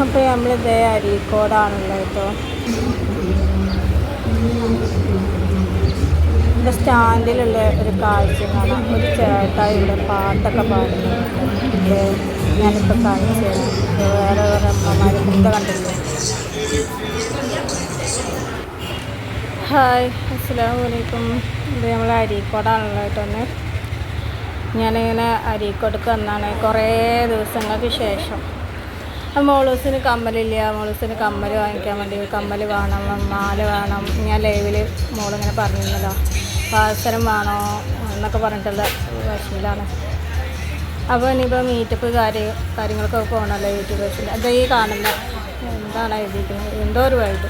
അപ്പോൾ നമ്മളിതേ അരീക്കോടാണല്ലോ കേട്ടോ. ഇവിടെ സ്റ്റാൻഡിലുള്ള ഒരു കാഴ്ച കാണാം. ഒരു ചേട്ടായി ഇവിടെ പാട്ടൊക്കെ പാടുന്നു. ഇത് ഞാനിപ്പോൾ കാണിച്ചു ഇത് വേറെ വേറെ അമ്മമാർ മുത്ത കണ്ടില്ലേ? ഹായ് അസ്സാം വലൈക്കും ഇത് നമ്മൾ അരീക്കോടാണല്ലോ കേട്ടോ ഒന്ന്. ഞാനിങ്ങനെ അരീക്കോട്ടേക്ക് വന്നാണ് കുറേ ദിവസങ്ങൾക്ക് ശേഷം. മോളൂസിന് കമ്മലില്ല മോളൂസിന് കമ്മൽ വാങ്ങിക്കാൻ വേണ്ടി കമ്മൽ വേണം മാല വേണം. ഞാൻ ലൈവിൽ മോളിങ്ങനെ പറഞ്ഞിരുന്നല്ലോ പാസരം വേണോ എന്നൊക്കെ പറഞ്ഞിട്ടുള്ള വിഷമിലാണ്. അപ്പോൾ ഇനിയിപ്പോൾ മീറ്റപ്പ് കാര്യം കാര്യങ്ങൾക്കൊക്കെ പോകണമല്ലോ യൂട്യൂബേഴ്സിൽ അത് ഈ കാണുന്ന. എന്താണ് എഴുതിയിരിക്കുന്നത് എന്തോ ഒരു വൈബ്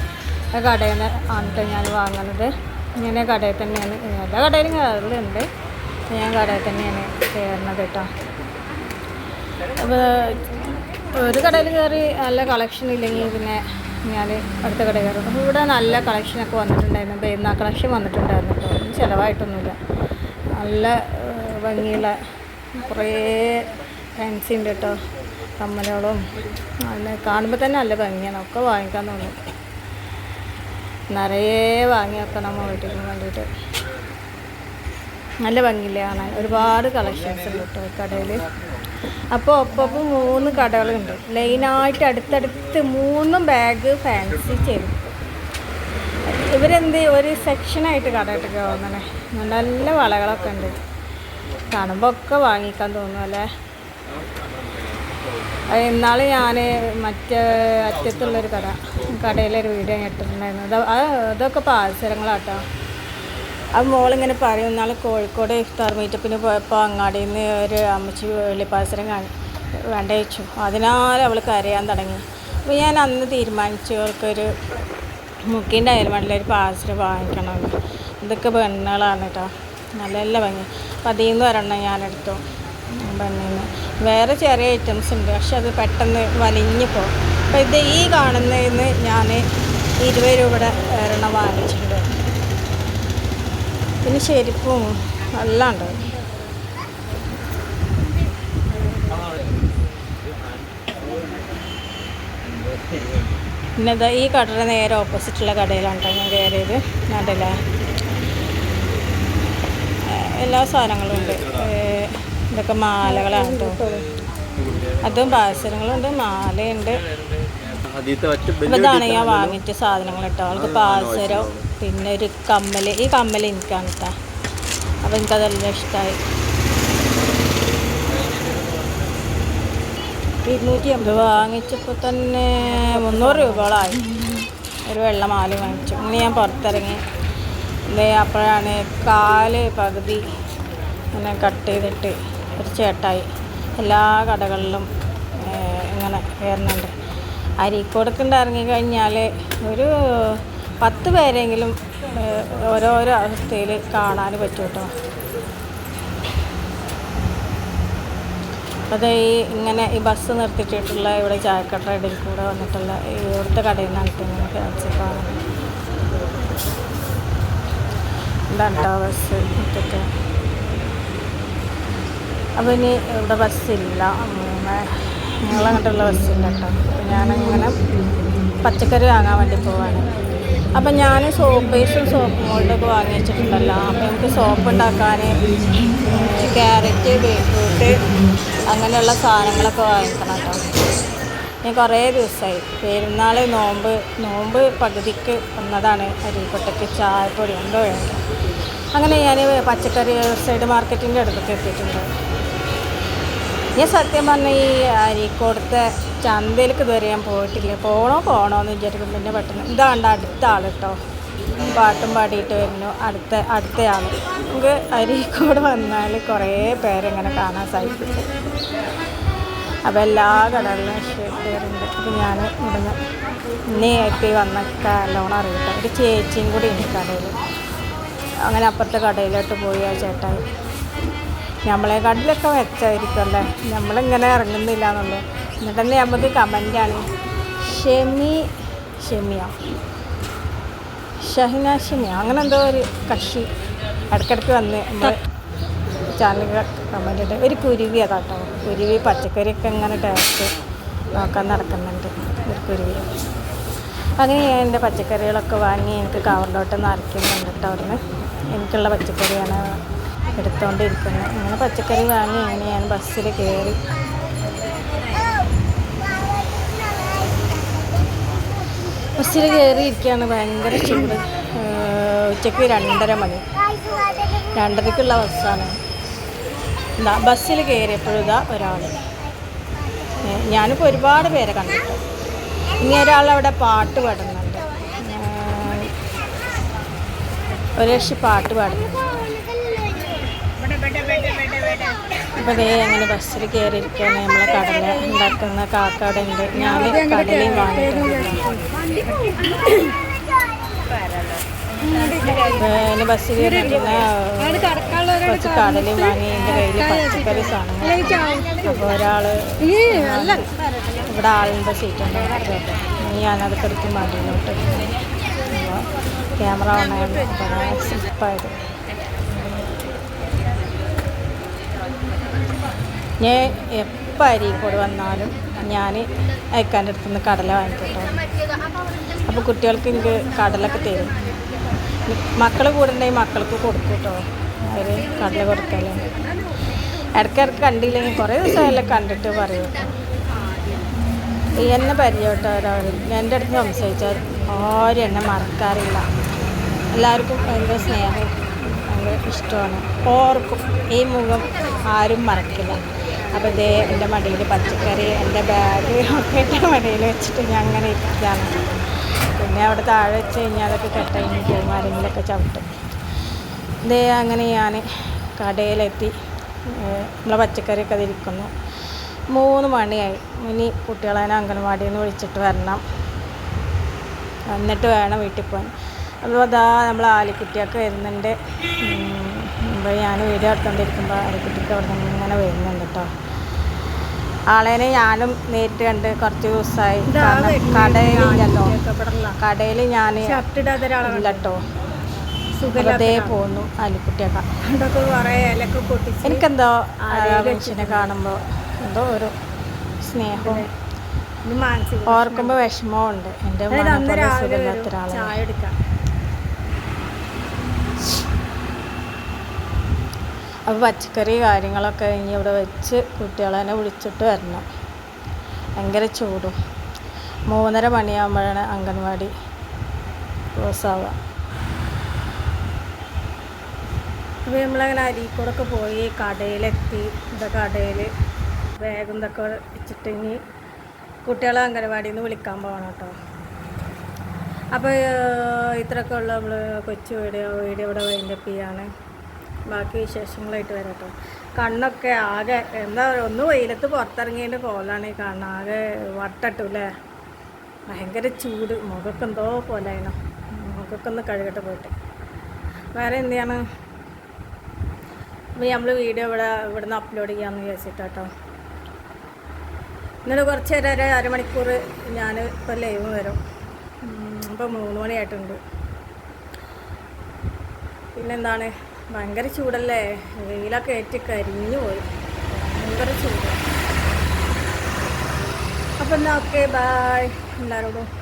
ആ കടയിൽ നിന്ന് ആണിട്ട് ഞാൻ വാങ്ങുന്നത് ഇങ്ങനെ കടയിൽ തന്നെയാണ് എല്ലാ കടയിലും കയറലുണ്ട് ഞാൻ കടയിൽ തന്നെയാണ് കയറുന്നത് കേട്ടോ. അപ്പോൾ ഒരു കടയിൽ കയറി നല്ല കളക്ഷൻ ഇല്ലെങ്കിൽ പിന്നെ ഞാൻ അടുത്ത കടയിൽ കയറും. അപ്പോൾ ഇവിടെ നല്ല കളക്ഷനൊക്കെ വന്നിട്ടുണ്ടായിരുന്നു. പെരുന്നാൾ കളക്ഷൻ വന്നിട്ടുണ്ടായിരുന്നു കേട്ടോ. ഒന്നും ചിലവായിട്ടൊന്നുമില്ല. നല്ല ഭംഗിയുള്ള കുറേ ഫാൻസി ഉണ്ട് കേട്ടോ. കമ്മലുകളും. നല്ല കാണുമ്പോൾ തന്നെ നല്ല ഭംഗിയാണ്. ഒക്കെ വാങ്ങിക്കാൻ തോന്നും. നിറയെ വാങ്ങി വെക്കണം വീട്ടിൽ വേണ്ടിയിട്ട്. നല്ല ഭംഗിയില്ല കാണാൻ? ഒരുപാട് കളക്ഷൻസ് ഉണ്ട് കേട്ടോ കടയിൽ. അപ്പോൾ ഒപ്പം മൂന്ന് കടകളുണ്ട്. ലൈനായിട്ട് അടുത്തടുത്ത് മൂന്ന് ബാഗ് ഫാൻസി ചെയ്തു ഇവരെന്ത് ഒരു സെക്ഷനായിട്ട് കട ഇട്ടൊക്കെ തോന്നണേ. നല്ല വളകളൊക്കെ ഉണ്ട്. കാണുമ്പോൾ ഒക്കെ വാങ്ങിക്കാൻ തോന്നും അല്ലേ? ഇന്നാൾ ഞാൻ മറ്റേ അറ്റത്തുള്ളൊരു കട കടയിലൊരു വീഡിയോ ഇട്ടിട്ടുണ്ടായിരുന്നു. അത് അതൊക്കെ പാഴ്സരങ്ങളാട്ടോ അത് മോളിങ്ങനെ പറയും എന്നാൽ കോഴിക്കോട് ഇഫ്താർ മീറ്റപ്പിന് പോയപ്പോൾ അങ്ങാടിയിൽ നിന്ന് ഒരു അമ്മച്ചി വെള്ളിപ്പാസരം വേണ്ട വെച്ചു അതിനാൽ അവൾ കരയാൻ തുടങ്ങി. അപ്പോൾ ഞാൻ അന്ന് തീരുമാനിച്ചു അവൾക്കൊരു മുക്കിന്റെ അയൽമണ്ടിൽ ഒരു പാസരം വാങ്ങിക്കണമെന്ന് ഇതൊക്കെ പെണ്ണുകളാണ് കേട്ടോ നല്ല നല്ല ഭംഗി. അപ്പം അതിൽ നിന്ന് ഒരെണ്ണം ഞാനെടുത്തു. പെണ്ണിന്. വേറെ ചെറിയ ഐറ്റംസ് ഉണ്ട് പക്ഷെ അത് പെട്ടെന്ന് വലിഞ്ഞു പോകും അപ്പോൾ ഇത് ഈ കാണുന്നതിന് ഞാൻ ഇരുപത് രൂപയുടെ ഒരെണ്ണം വാങ്ങിച്ചിട്ടുണ്ട്. പിന്നെ ചെരുപ്പും എല്ലാം ഉണ്ട് പിന്നെ ഈ കടയുടെ നേരെ ഓപ്പോസിറ്റുള്ള കടയിലാണ് കേട്ടോ ഞാൻ കയറിയത്. നടല എല്ലാ സാധനങ്ങളും ഉണ്ട്. ഇതൊക്കെ മാലകളാണ് കേട്ടോ. അതും പാസരങ്ങളുണ്ട് മാലയുണ്ട്. ഇതാണ് ഞാൻ വാങ്ങിച്ച സാധനങ്ങൾ കേട്ടോ. അവൾക്ക് പാൽസരം പിന്നെ ഒരു കമ്മൽ ഈ കമ്മൽ എനിക്കാണ് കേട്ടോ അപ്പോൾ എനിക്കതെല്ലാം ഇഷ്ടമായി ഇരുന്നൂറ്റി അമ്പത് വാങ്ങിച്ചപ്പോൾ തന്നെ മുന്നൂറ് രൂപകളായി. ഒരു വെള്ള മാല വാങ്ങിച്ചു. ഇങ്ങനെ ഞാൻ പുറത്തിറങ്ങി. ദേ അപ്പോഴാണ് കാൽ പകുതി ഇങ്ങനെ കട്ട് ചെയ്തിട്ട് ഒരു ചേട്ടായി എല്ലാ കടകളിലും ഇങ്ങനെ കയറുന്നുണ്ട് അരീക്കോടക്കുണ്ട് ഇറങ്ങിക്കഴിഞ്ഞാൽ ഒരു പത്ത് പേരെങ്കിലും ഓരോരോ അവസ്ഥയിൽ കാണാൻ പറ്റൂട്ടോ. അത് ഈ ഇങ്ങനെ ഈ ബസ് നിർത്തിയിട്ടുള്ള ഇവിടെ ചായക്കട്ടയുടെ കൂടെ വന്നിട്ടുള്ള ഇവിടുത്തെ കടയിൽ നിന്നാണ് കേട്ടോ ഇങ്ങനെ കാണിച്ചിട്ടാണ് എന്താണ് കേട്ടോ ബസ് മുറ്റത്ത് അപ്പോൾ ഇനി ഇവിടെ ബസ്സില്ല ഞങ്ങളങ്ങോട്ടുള്ള ബസ്സില്ല കേട്ടോ അപ്പോൾ ഞാനങ്ങനെ പച്ചക്കറി വാങ്ങാൻ വേണ്ടി പോവാണ്. അപ്പം ഞാൻ സോപ്പ് പേസ്റ്റും സോപ്പ് മോൾഡൊക്കെ വാങ്ങി വെച്ചിട്ടുണ്ടല്ലോ. അപ്പം നമുക്ക് സോപ്പ് ഉണ്ടാക്കാൻ ക്യാരറ്റ് ബീട്രൂട്ട് അങ്ങനെയുള്ള സാധനങ്ങളൊക്കെ വാങ്ങിക്കണം ഞാൻ കുറേ ദിവസമായി പെരുന്നാൾ നോമ്പ് നോമ്പ് പകുതിക്ക് വന്നതാണ് അരിക്കൊട്ടയ്ക്ക് ചായപ്പൊടി ഉണ്ടോ അങ്ങനെ ഞാൻ പച്ചക്കറി സൈഡ് മാർക്കറ്റിന്റെ അടുത്തൊക്കെ എത്തിയിട്ടുണ്ട്. ഞാൻ സത്യം പറഞ്ഞ ഈ അരീക്കോടത്തെ ചന്തയിലേക്ക് ഇതുവരെ ഞാൻ പോയിട്ടില്ല. പോകണോ പോകണോ എന്ന് വിചാരിക്കും പിന്നെ പെട്ടെന്ന് ഇതാണ്ട് അടുത്ത ആൾ കേട്ടോ പാട്ടും പാടിയിട്ട് വരുന്നു. അടുത്ത അടുത്ത ആൾ നമുക്ക് അരീക്കോട് വന്നാൽ കുറേ പേരെങ്ങനെ കാണാൻ സാധിക്കും. അപ്പോൾ എല്ലാ കടകളിലും കയറുന്നുണ്ട് അപ്പോൾ ഞാൻ ഇവിടുന്ന് ഇന്നേക്ക് വന്നൊക്കെ നല്ലോണം അറിയട്ടെ. ഒരു ചേച്ചിയും കൂടി ഉണ്ട് കടയിൽ അങ്ങനെ അപ്പുറത്തെ കടയിലോട്ട് പോയി ആ ചേട്ടായി. കടലൊക്കെ മെച്ചമായിരിക്കും അല്ലേ നമ്മളിങ്ങനെ ഇറങ്ങുന്നില്ല എന്നുള്ളൂ എന്നിട്ട് തന്നെ നമുക്ക് കമന്റാണ് ഷെമി ഷെമിയ? ഷഹിന ഷെമിയ? അങ്ങനെ എന്തോ ഒരു കക്ഷി ഇടയ്ക്കിടയ്ക്ക് വന്ന് നമ്മൾ ചാനൽ കമന്റ് ഒരു കുരുവി അതാട്ടോ. കുരുവി പച്ചക്കറിയൊക്കെ ഇങ്ങനെ ടേസ്റ്റ് നോക്കാൻ നടക്കുന്നുണ്ട്. ഒരു കുരുവി. അങ്ങനെ ഞാൻ എന്റെ പച്ചക്കറികളൊക്കെ വാങ്ങി എനിക്ക് കവറിലോട്ട് നിറയ്ക്കുന്നുണ്ട് കേട്ടോ അവിടുന്ന്. എനിക്കുള്ള പച്ചക്കറിയാണ് എടുത്തുകൊണ്ടിരിക്കുന്നത് അങ്ങനെ പച്ചക്കറി വാങ്ങി അങ്ങനെ ഞാൻ ബസ്സിൽ കയറി ബസ്സിൽ കയറിയിരിക്കുകയാണ് ഭയങ്കര ചൂട്. ഉച്ചയ്ക്ക് രണ്ടര മണി. രണ്ടരയ്ക്കുള്ള ബസ്സാണ്. എന്താ ബസ്സിൽ കയറിയപ്പോഴും ഇതാ ഒരാൾ ഞാനിപ്പോൾ ഒരുപാട് പേരെ കണ്ടിട്ടു ഇനി ഒരാൾ അവിടെ പാട്ട് പാടുന്നുണ്ട്. ഒരു കക്ഷി പാട്ട് പാടുന്നു അപ്പോൾ ദേ അങ്ങനെ ബസ്സിൽ കയറിയിരിക്കുകയാണ് നമ്മളെ കടല ഉണ്ടാക്കുന്ന കാക്കട ഉണ്ട്. ഞാൻ കടലയും വാങ്ങിയിട്ടുണ്ട്. ബസ്സിൽ കയറിയിരിക്കുന്ന കുറച്ച് കടലയും വാങ്ങി എന്റെ കയ്യിൽ പച്ചക്കറി സാധനങ്ങൾ അപ്പോൾ ഒരാൾ ഇവിടെ ആളിന്റെ സീറ്റുണ്ട് ഞാനത് എടുത്ത് മടിയിലോട്ട് ക്യാമറ ഓണായിരുന്നു അപ്പോൾ സ്ലിപ്പായത് ഞാൻ എപ്പോൾ അരീക്കോട് വന്നാലും ഞാൻ അയക്കാന്റെ അടുത്ത് നിന്ന് കടല വാങ്ങിക്കട്ടോ. അപ്പോൾ കുട്ടികൾക്ക് എനിക്ക് കടലൊക്കെ തരും. മക്കൾ കൂടുണ്ടെങ്കിൽ മക്കൾക്ക് കൊടുക്കും കേട്ടോ അവർ കടല കൊടുക്കല്ലേ ഇടയ്ക്കിടയ്ക്ക് കണ്ടില്ലെങ്കിൽ കുറേ ദിവസമായാലും കണ്ടിട്ട് പറയും. എന്നെ പരിചയപ്പെട്ടവർ ഒരാൾ എന്റെ അടുത്ത് സംസാരിച്ചാൽ ആരും എന്നെ മറക്കാറില്ല. എല്ലാവർക്കും ഭയങ്കര സ്നേഹം ഭയങ്കര ഇഷ്ടമാണ്. ഓർക്കും ഈ മുഖം ആരും മറക്കില്ല. അപ്പോൾ ഇതേ എന്റെ മടിയിൽ പച്ചക്കറി എന്റെ ബാഗ് ഒക്കെ എന്റെ മടിയിൽ വെച്ചിട്ട് ഞാൻ അങ്ങനെ ഇരിക്കുകയാണ്. പിന്നെ അവിടെ താഴെ വെച്ച് കഴിഞ്ഞാൽ അതൊക്കെ കെട്ടഴിഞ്ഞ് പോകും ആരെങ്കിലുമൊക്കെ ചവിട്ടും. ഇതേ അങ്ങനെ ഞാൻ കടയിലെത്തി. നമ്മളെ പച്ചക്കറിയൊക്കെ അതിരിക്കുന്നു മൂന്ന് മണിയായി. ഇനി കുട്ടികളെ അംഗൻവാടിയിൽ നിന്ന് വിളിച്ചിട്ട് വരണം. എന്നിട്ട് വേണം വീട്ടിൽ പോകാൻ. അപ്പോൾ അതാ നമ്മൾ ആലിക്കുട്ടിയൊക്കെ വരുന്നുണ്ട്. അപ്പോൾ ഞാൻ വീഡിയോ എടുത്തോണ്ടിരിക്കുമ്പോൾ അരക്കുട്ടിക്ക് അവിടെ നിന്ന് ഇങ്ങനെ വരുന്നുണ്ട് കേട്ടോ ആളേനെ ഞാനും നേരിട്ട് കണ്ട് കുറച്ച് ദിവസമായി കടയിലില്ലല്ലോ. കടയിൽ ഞാൻ ഇല്ലട്ടോ വെറുതെ പോന്നു അലിക്കുട്ടിയൊക്കെ എനിക്കെന്തോ മനുഷ്യനെ കാണുമ്പോൾ എന്തോ ഒരു സ്നേഹവും ഓർക്കുമ്പോൾ വിഷമവും ഉണ്ട് എന്റെ വരും, ഒരാളാണ്. അപ്പോൾ പച്ചക്കറി കാര്യങ്ങളൊക്കെ കഴിഞ്ഞ് ഇവിടെ വെച്ച് കുട്ടികളെ വിളിച്ചിട്ട് വരണം. ഭയങ്കര ചൂടും. മൂന്നര മണിയാകുമ്പോഴാണ് അംഗൻവാടി ക്ലോസാവുക. അപ്പോൾ നമ്മളങ്ങനെ അരീക്കോടൊക്കെ പോയി കടയിലെത്തി. ഇവിടെ കടയിൽ ബാഗും ഇതൊക്കെ വെച്ചിട്ട് ഇനി കുട്ടികളെ അംഗനവാടിയിൽ നിന്ന് വിളിക്കാൻ പോകണം കേട്ടോ. അപ്പോൾ ഇത്രയൊക്കെ ഉള്ള നമ്മൾ കൊച്ചു വീഡിയോ വീഡിയോ ഇവിടെ വൈൻഡപ്പ് ചെയ്യാണ്. ബാക്കി വിശേഷങ്ങളായിട്ട് വരാം കേട്ടോ കണ്ണൊക്കെ ആകെ എന്താ പറയുക ഒന്ന് വെയിലത്ത് പുറത്തിറങ്ങിയതിന്റെ കോലാണ് ഈ കാണുന്നത് ആകെ വട്ടട്ടു അല്ലേ ഭയങ്കര ചൂട്. മുഖമൊക്കെ എന്തോ പോലെയാണ് മുഖമൊക്കെ ഒന്ന് കഴുകട്ടെ പോയിട്ട്. വേറെ എന്ത് ചെയ്യാണ്? അപ്പോൾ നമ്മൾ വീഡിയോ ഇവിടെ ഇവിടെ നിന്ന് അപ്ലോഡ് ചെയ്യാമെന്ന് വിചാരിച്ചിട്ട് കേട്ടോ ഇന്നലെ കുറച്ച് നേരം ഒരു അരമണിക്കൂർ ഞാൻ ഇപ്പോൾ ലൈവ് വരും. ഇപ്പോൾ മൂന്ന് മണിയായിട്ടുണ്ട്. പിന്നെന്താണ്? ഭയങ്കര ചൂടല്ലേ? വെയിലൊക്കെ ഏറ്റി കരിഞ്ഞു പോയി. ഭയങ്കര ചൂട്. അപ്പം എന്നാൽ ഓക്കെ ബായ് എല്ലാവരോടും